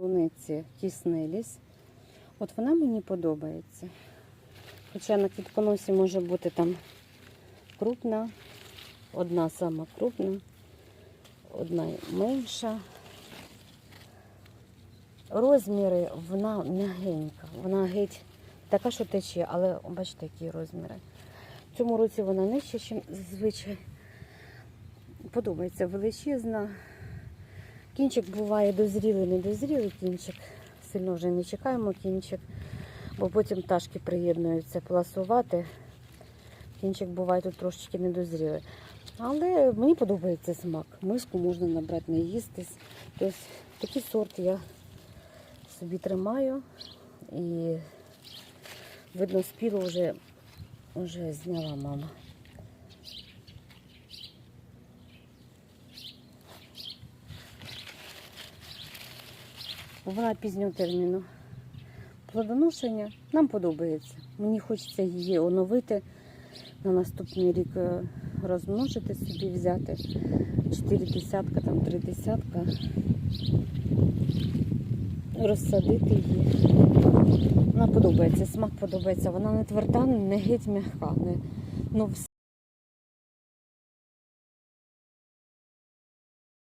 Луниці тісниліс. От вона мені подобається. Хоча на квітконосі може бути там крупна, одна сама крупна, одна менша. Розміри вона м'ягенька, вона геть така, що тече, але бачите, які розміри. В цьому році вона нижча, ніж зазвичай. Подобається величезна. Кінчик буває дозрілий, недозрілий кінчик. Сильно вже не чекаємо кінчик, бо потім пташки приєднуються поласувати. Кінчик буває тут трошечки недозрілий. Але мені подобається смак. Миску можна набрати, наїстись. Тобто такий сорт я собі тримаю і видно спіло вже, вже зняла мама. Вона пізнього терміну. Плодоношення нам подобається. Мені хочеться її оновити на наступний рік е, розмножити собі, взяти 4 десятка, там 3 десятка, розсадити її. Вона подобається, смак подобається. Вона не тверда, не геть м'яка. Не, ну,